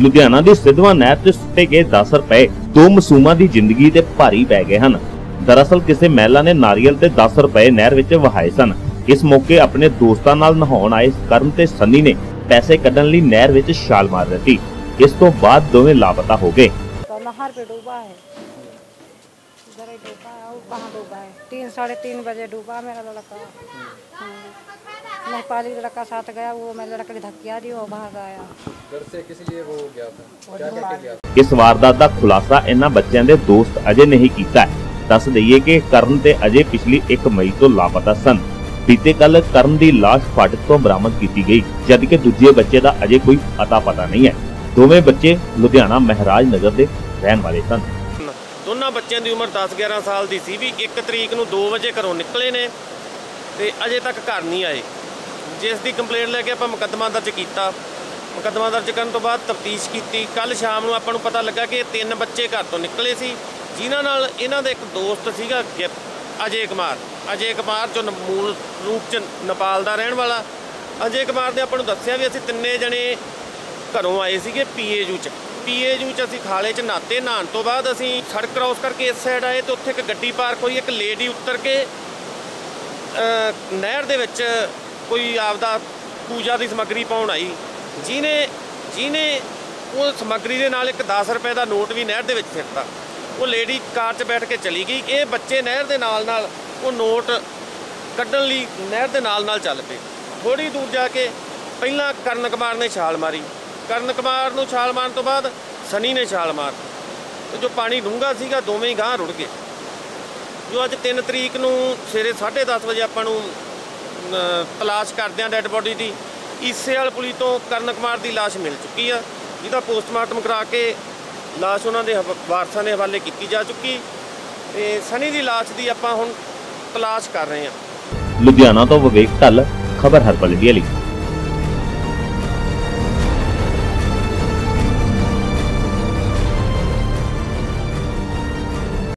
ਲੁਧਿਆਣਾ ਦੀ ਸਿਧਵਾ ਨਹਿਰ 'ਚ ਸੁੱਟੇ ਗਏ 10 ਰੁਪਏ ਦੋ ਮਸੂਮਾਂ ਦੀ ਜ਼ਿੰਦਗੀ ਤੇ ਭਾਰੀ ਪੈ ਗਏ ਹਨ। ਦਰਅਸਲ ਕਿਸੇ ਮਹਿਲਾ ਨੇ ਨਾਰੀਅਲ ਤੇ 10 ਰੁਪਏ ਨਹਿਰ ਵਿੱਚ ਵਹਾਏ ਸਨ। ਇਸ ਮੌਕੇ ਆਪਣੇ ਦੋਸਤਾਂ ਨਾਲ ਨਹਾਉਣ ਆਏ ਕਰਮ ਤੇ ਸੰਨੀ ਨੇ ਪੈਸੇ ਕੱਢਣ ਲਈ ਨਹਿਰ ਵਿੱਚ ਛਾਲ ਮਾਰ ਦਿੱਤੀ। ਇਸ ਤੋਂ ਬਾਅਦ ਦੋਵੇਂ ਲਾਪਤਾ ਹੋ ਗਏ। इधर ही डूबा है और कहाँ डूबा है तीन साढ़े तीन बजे डूबा मेरा लड़का हाँ। नेपाली लड़का साथ गया वो मैं लड़के की धक्किया दी वो भाग आया घर से किस लिए वो गया था क्या क्या गया था ਇਸ ਵਾਰਦਾਤ ਦਾ ਖੁਲਾਸਾ ਇਹਨਾਂ ਬੱਚਿਆਂ ਦੇ ਦੋਸਤ ਅਜੇ ਨਹੀਂ ਕੀਤਾ ਹੈ। ਦੱਸ ਦਈਏ ਕਿ ਕਰਨ ਤੇ ਅਜੇ ਪਿਛਲੀ 1 ਮਈ ਤੋਂ ਲਾਪਤਾ ਸਨ ਬੀਤੇ ਕੱਲ ਕਰਨ ਦੀ ਲਾਸ਼ ਫਾਟਕ ਤੋਂ ਬਰਾਮਦ ਕੀਤੀ ਗਈ ਜਦਕਿ ਦੂਜੇ ਬੱਚੇ ਦਾ ਅਜੇ ਕੋਈ ਅਤਾ ਪਤਾ ਨਹੀਂ ਹੈ ਦੋਵੇਂ ਬੱਚੇ ਲੁਧਿਆਣਾ ਮਹਾਰਾਜ ਨਗਰ ਦੇ ਰਹਿਣ ਵਾਲੇ ਸਨ ਦੋਨਾਂ ਬੱਚਿਆਂ ਦੀ ਉਮਰ 10-11 ਸਾਲ ਦੀ ਸੀ ਵੀ 1 ਤਰੀਕ ਨੂੰ 2 ਵਜੇ ਘਰੋਂ ਨਿਕਲੇ ਨੇ ਤੇ ਅਜੇ ਤੱਕ ਘਰ ਨਹੀਂ ਆਏ। ਜਿਸ ਦੀ ਕੰਪਲੇਂਟ ਲੈ ਕੇ ਆਪਾਂ ਮੁਕੱਦਮਾ ਦਰਜ ਕੀਤਾ। ਮੁਕੱਦਮਾ ਦਰਜ ਕਰਨ ਤੋਂ ਬਾਅਦ ਤਫਤੀਸ਼ ਕੀਤੀ। ਕੱਲ ਸ਼ਾਮ ਨੂੰ ਆਪਾਂ ਨੂੰ ਪਤਾ ਲੱਗਾ ਕਿ ਇਹ ਤਿੰਨ ਬੱਚੇ ਘਰ ਤੋਂ ਨਿਕਲੇ ਸੀ, ਜਿਨ੍ਹਾਂ ਨਾਲ ਇਹਨਾਂ ਦਾ ਇੱਕ ਦੋਸਤ ਸੀਗਾ ਅਜੇ ਕੁਮਾਰ। ਅਜੇ ਕੁਮਾਰ ਜੋ ਮੂਲ ਰੂਪ ਚ ਨੇਪਾਲ ਦਾ ਰਹਿਣ ਵਾਲਾ। ਅਜੇ ਕੁਮਾਰ ਨੇ ਆਪਾਂ ਨੂੰ ਦੱਸਿਆ ਵੀ ਅਸੀਂ ਤਿੰਨੇ ਜਣੇ ਘਰੋਂ ਆਏ ਸੀਗੇ ਪੀਏਯੂ ਚ। ਪੀਏਯੂ ਚ ਅਸੀਂ ਖਾਲੇ ਚ ਨਾਤੇ ਨਹਾਉਣ ਤੋਂ ਬਾਅਦ ਅਸੀਂ ਸੜਕ ਕ੍ਰਾਸ ਕਰਕੇ ਇਸ ਸਾਈਡ ਆਏ ਤੇ ਉੱਥੇ ਇੱਕ ਗੱਡੀ ਪਾਰਕ ਹੋਈ, ਇੱਕ ਲੇਡੀ ਉੱਤਰ ਕੇ ਨਹਿਰ ਦੇ ਵਿੱਚ ਕੋਈ ਆਪਦਾ ਪੂਜਾ ਦੀ ਸਮੱਗਰੀ ਪਾਉਣ ਆਈ। ਜਿਹਨੇ ਜਿਹਨੇ ਉਹ ਸਮੱਗਰੀ ਦੇ ਨਾਲ ਇੱਕ 10 ਰੁਪਏ ਦਾ ਨੋਟ ਵੀ ਨਹਿਰ ਦੇ ਵਿੱਚ ਸਿੱਟਤਾ। ਉਹ ਲੇਡੀ ਕਾਰ 'ਚ ਬੈਠ ਕੇ ਚਲੀ ਗਈ। ਇਹ ਬੱਚੇ ਨਹਿਰ ਦੇ ਨਾਲ ਨਾਲ ਉਹ ਨੋਟ ਕੱਢਣ ਲਈ ਨਹਿਰ ਦੇ ਨਾਲ ਨਾਲ ਚੱਲ ਪਏ। ਥੋੜੀ ਦੂਰ ਜਾ ਕੇ ਪਹਿਲਾਂ ਕਰਨ ਕੁਮਾਰ ਨੇ ਛਾਲ ਮਾਰੀ। ਕਰਨ ਕੁਮਾਰ ਨੂੰ ਛਾਲ ਮਾਰਨ ਤੋਂ ਬਾਅਦ ਸਨੀ ਨੇ ਛਾਲ ਮਾਰ ਤੇ ਜੋ ਪਾਣੀ ਡੂੰਘਾ ਸੀਗਾ, ਦੋਵੇਂ ਹੀ ਗਾਂ ਰੁੜ ਗਏ। ਜੋ ਅੱਜ 3 ਤਰੀਕ ਨੂੰ ਸਵੇਰੇ 10:30 ਵਜੇ ਆਪਾਂ ਨੂੰ ਤਲਾਸ਼ ਕਰਦੇ ਆ ਡੈੱਡ ਬੋਡੀ ਦੀ ਈਸੇ ਵਾਲ ਪੁਲੀ ਤੋਂ ਕਰਨ ਕੁਮਾਰ ਦੀ ਲਾਸ਼ ਮਿਲ ਚੁੱਕੀ ਆ, ਜਿਹਦਾ ਪੋਸਟਮਾਰਟਮ ਕਰਾ ਕੇ ਲਾਸ਼ ਉਹਨਾਂ ਦੇ ਹਵ- ਵਾਰਸਾਂ ਦੇ ਹਵਾਲੇ ਕੀਤੀ ਜਾ ਚੁੱਕੀ। ਤੇ ਸਨੀ ਦੀ ਲਾਸ਼ ਦੀ ਆਪਾਂ ਹੁਣ ਤਲਾਸ਼ ਕਰ ਰਹੇ ਹਾਂ। ਲੁਧਿਆਣਾ ਤੋਂ ਵਿਵੇਕ ਢੱਲ, ਖਬਰ ਹਰਪਲ ਇੰਡੀਆ ਲਈ